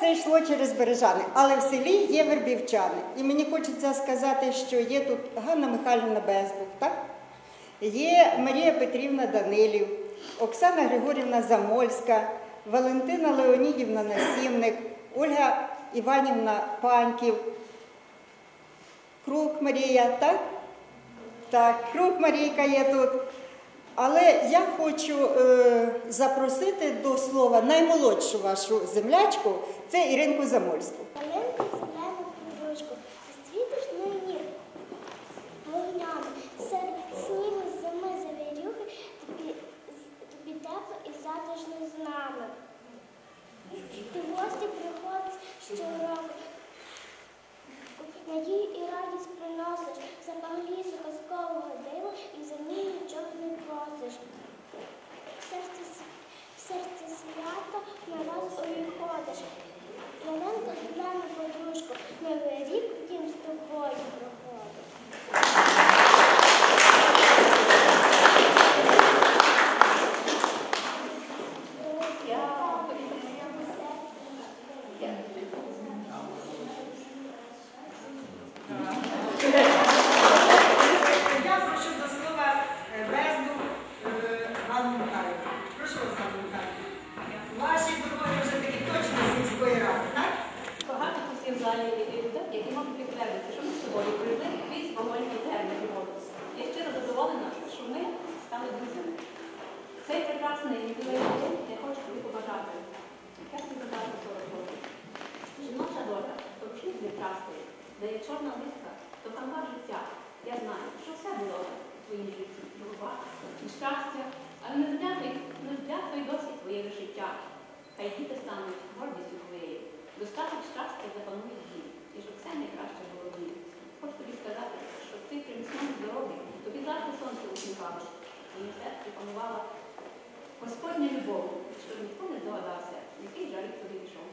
це йшло через Бережани, але в селі є вербівчани. І мені хочеться сказати, що є тут Ганна Михайлівна Безбух, так? Є Марія Петрівна Данилів, Оксана Григорівна Замольська, Валентина Леонідівна Насімник, Ольга Іванівна Паньків, Крук Марія, так? Так, Крук Марійка є тут. Але я хочу е, запросити до слова наймолодшу вашу землячку, це Іринку Замольську. Маленьку зелену подружку, світиш нині вогнями, серед снігу зими завірюхи, тобі, тобі тепло і затишно з нами. Ти в гості приходиш щороку, надію і радість приносиш, запах лісу казкового дива і за ній нічого не просиш. В серці, с- в серці свято на раз увіходиш. Маленька зелена подружко, новий рік дім з тобою проходить. Я прошу до слова Безду Ганну Михайлівну. Прошу вас, Ганну Михайлівну. Ваші дороги вже такі точно з сільської ради, так? Багато тут в залі є людей, які можуть підтвердити, що ми з тобою прийшли крізь вогонькі терміни року. Я щиро задоволена, що ми стали друзями. Цей прекрасний ювілей день я хочу тобі побажати. Як тобі побажати 40 років? Жіноча доля, то шлюб прекрасний, де є чорна нитка, то канва життя. Я знаю, що все було в твоїм житті. Боротьба і щастя, але не здятой досі твоє життя. Хай діти стануть гордістю твоєю. Достаток щастя запанує дім, і щоб все найкраще було дім. Хочу тобі сказати, що ти при міцному здоров'ї, тобі завжди сонце усміхалось, в твоїм серці панувала Господня любов, щоб ніхто не здогадався, який жаль тобі пішов.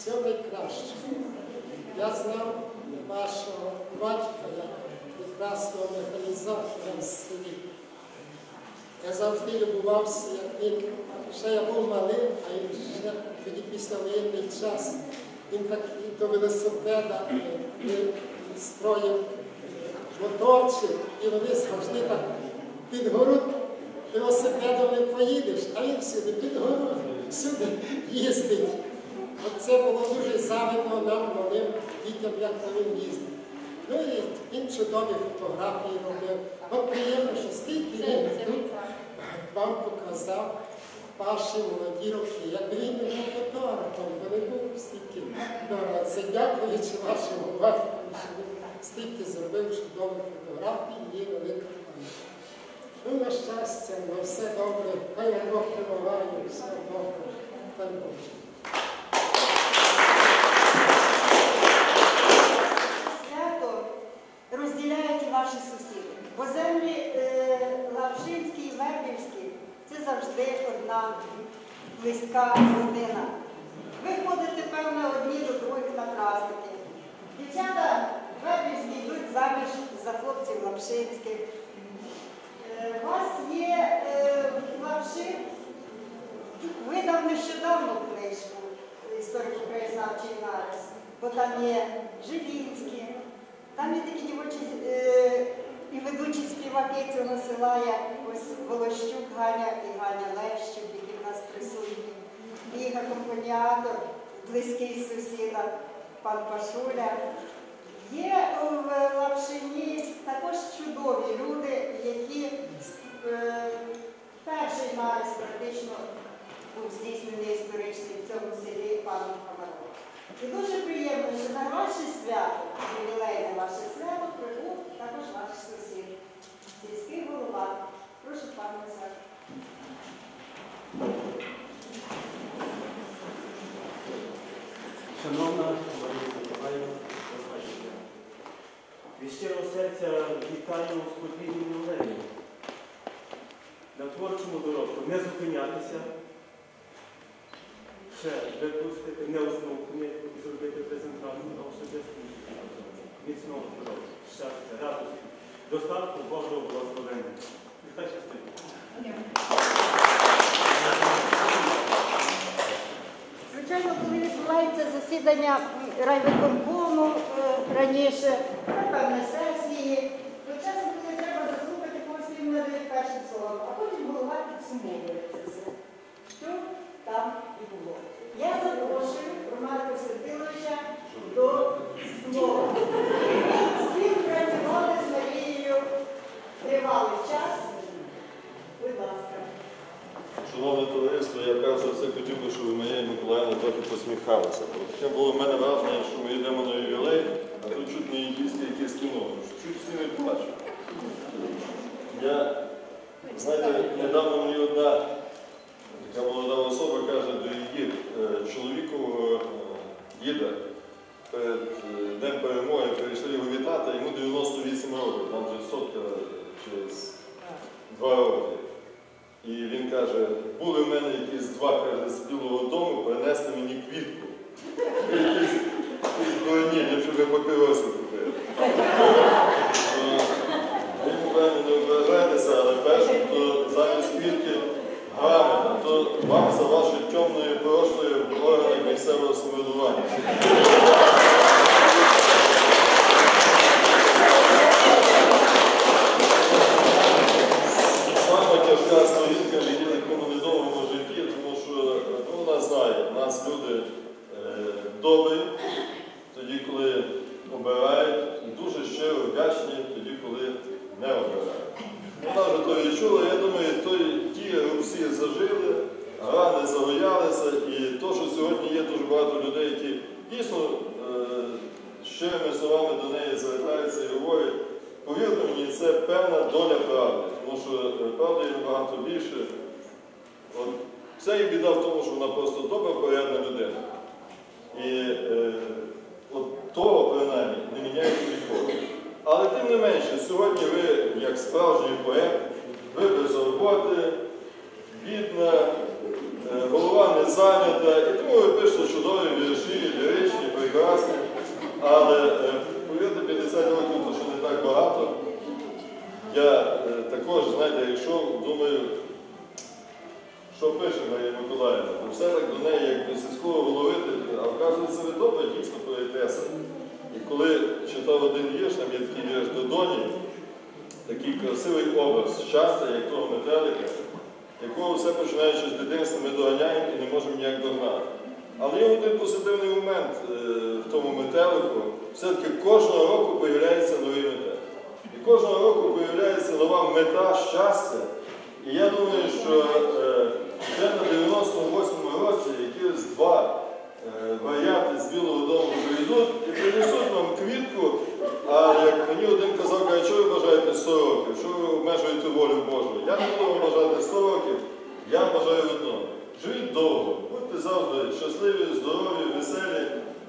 Все найкраще. Я знав вашого батька як прекрасного механізатора в селі. Я завжди любувався, як він, ще я був малим, а він ще тоді після воєнний час. Він так до велосипеда е, е, строїв моторчик, і вони завжди так під велосипедом не поїдеш, а він всюди під гору, всюди їздить. От це було дуже завидно нам, малим дітям, як він їздив. Ну і він чудові фотографії робив. От приємно, що стільки він тут вам показав ваші молоді роки. Якби він не був фотографом, то не був стільки. Це дякуючи вашому батьку, що він стільки зробив чудових фотографій і велика пам'ять. Ну, на щастя, на все добре, хай Бог тримає, все добре. Дай Боже. Свято розділяють ваші сусіди. Бо землі е, Лавшинські і Вербівські це завжди одна близька родина. Ви ходите, певно, одні до других на праздники. Дівчата Вербівські йдуть заміж за хлопців Лапшинських. Е, У вас є е, Лапшин, видав нещодавно книжку історико-краєзнавчий нарис, бо там є Жилінські, там є такі дівочі е, і ведучі співаки цього села, як ось Волощук Ганя і Ганя Лещук, які в нас присутні. Їх акомпаніатор, близький сусіда, пан Пашуля. Є в Лапшині також чудові люди, які е, перший нарис практично був здійснений історичний в цьому селі паном Комаром. І дуже приємно, що на ваше свято, ювілейне ваше свято, прибув також ваш сусід, сільський голова. Прошу пане Назар. Шановна Марія Миколаївна, від щирого серця вітаю з подвійним ювілеєм. На творчому доробку не зупинятися, ще випустити, не основну книгу і зробити презентацію на особистому міцного здоров'я, щастя, радості, достатку Божого благословення. Нехай щастить. Звичайно, коли відбувається засідання м, райвиконкому е, раніше, напевне, сесії, Трохи посміхалася. Бо таке було в мене враження, що ми йдемо на ювілей, а тут чуть не індійське якесь кіно. Чуть всі не плачуть. Я, знаєте, недавно мені одна така молода особа каже до її е, чоловіку е, перед е, Днем перемоги, прийшли його вітати, йому 98 років, там вже сотка через два роки. І він каже, були в мене якісь два каже, з Білого дому, принесли мені квітку. Якісь якісь дурні, якщо ви папіроси купили. То, Ви, напевно, не ображайтеся, але перше, то замість квітки грамота, то вам за ваше темної прошлої в органах місцевого самоврядування. Саме тяжка сторінка в її такому недовгому житті, тому що ну, вона знає, у нас люди е, добрі, тоді, коли обирають, і дуже щиро вдячні тоді, коли не обирають. Вона вже то відчула, я думаю, той, ті рубці зажили, рани загоялися, і то, що сьогодні є дуже багато людей, які дійсно е, щирими словами до неї звертаються і говорять, повірте мені, це певна доля правди, тому що е, правди є набагато більше. От, це і біда в тому, що вона просто добра, порядна людина. І е, от того, принаймні, не міняє тим не менше, сьогодні ви, як справжній поет, ви без роботи, бідна, е, голова не зайнята, і тому ви пишете чудові. Але е, повірте, 50 років то не так багато. Я е, також, знаєте, якщо думаю, що пише Марія Миколаївна, то все так до неї, як до сільського голови, а вказується, добре дійсно поетеса. І коли читав один вірш, там є такий вірш до доні, такий красивий образ щастя, як того метелика, якого все починаючи з дитинства ми доганяємо і не можемо ніяк догнати. Але є один позитивний момент е, в тому метелику. Все-таки кожного року появляється новий метелик. І кожного року появляється нова мета щастя. І я думаю, що е, вже на 98-му році якісь два е, варіанти з Білого Дому прийдуть і принесуть вам квітку. А як мені один казав, каже, що ви бажаєте 100 років, що ви обмежуєте волю Божу? Я не буду вам бажати 100 років, щасливі, здорові, веселі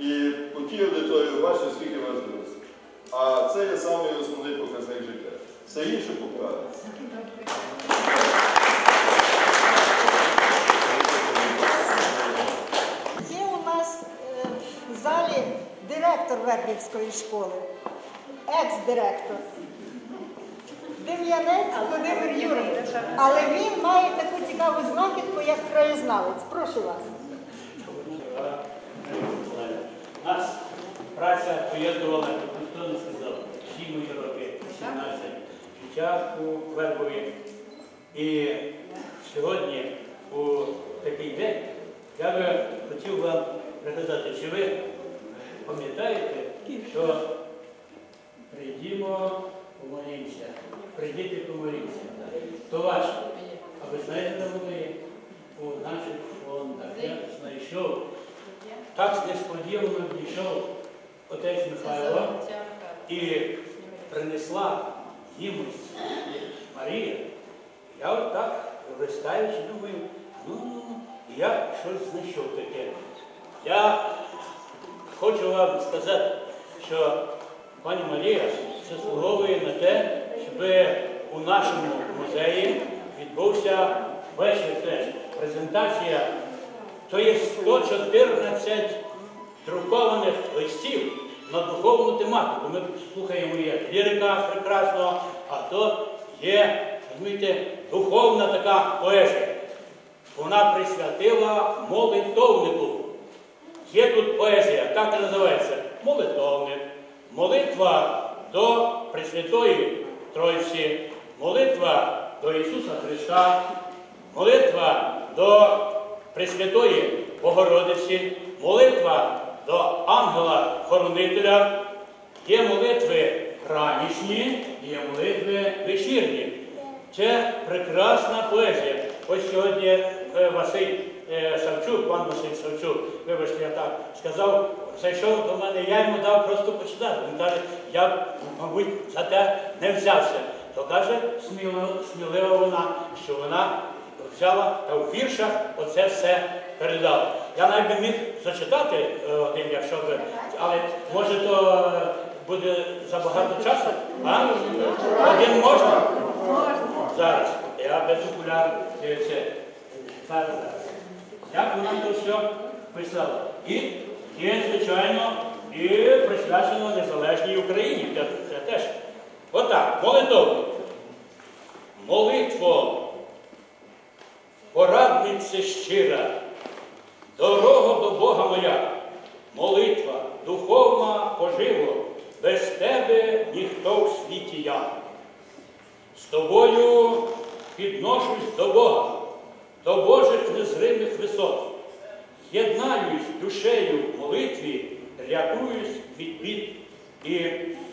і по тій аудиторії бачите, скільки вас друзів. А це є самий основний показник життя. Все інше поправиться. Є у нас е, в залі директор Вербівської школи, екс-директор. Дем'янець Володимир Юрійович. Але він має таку цікаву знахідку, як краєзнавець. Прошу вас. Нас праця поєднувала, ніхто не сказав, всі мої роки, 17 життя у Вербові. І сьогодні, у такий день, я би хотів вам пригадати, чи ви пам'ятаєте, що прийдімо, помолімося, прийдіть і помолімося. То важко. А ви знаєте, де вони у наших фондах? Я знайшов так несподівано дійшов отець Михайло і принесла їмось Марія. Я от так листаючи, думаю, ну, я щось знайшов таке. Я хочу вам сказати, що пані Марія заслуговує на те, щоб у нашому музеї відбувся вечір теж презентація то є 114 друкованих листів на духовну тематику. Ми слухаємо є лірика прекрасного, а то є, розумієте, духовна така поезія. Вона присвятила молитовнику. Є тут поезія, так і називається молитовник. Молитва до Пресвятої Тройці, молитва до Ісуса Христа, молитва до Пресвятої Богородиці, молитва до ангела-хоронителя, є молитви ранішні, є молитви вечірні. Це прекрасна поезія. Ось сьогодні е, Василь е, Савчук, пан Василь Савчук, вибачте, я так сказав, зайшов до мене, я йому дав просто почитати. Він каже, я, мабуть, за те не взявся. То каже, сміло, смілива вона, що вона взяла та в віршах оце все передала. Я навіть би міг зачитати е, один, якщо би, але може то е, буде забагато часу? А? Один можна? Зараз. Я без це. Зараз. Як вона то все писала? І є, звичайно, і присвячено незалежній Україні. Це теж. Отак, молитовник. Молитво порадниця щира, дорога до Бога моя, молитва, духовна поживо, без тебе ніхто в світі я. З тобою підношусь до Бога, до Божих незримих висот. Єднаюсь душею в молитві, рятуюсь від бід і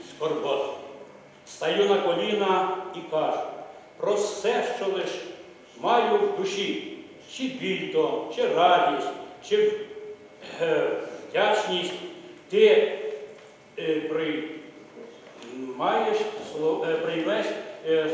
скорбот. Стаю на коліна і кажу про все, що лиш маю в душі, чи біль то, чи радість, чи е, вдячність, ти приймаєш маєш, сло- е, приймеш е,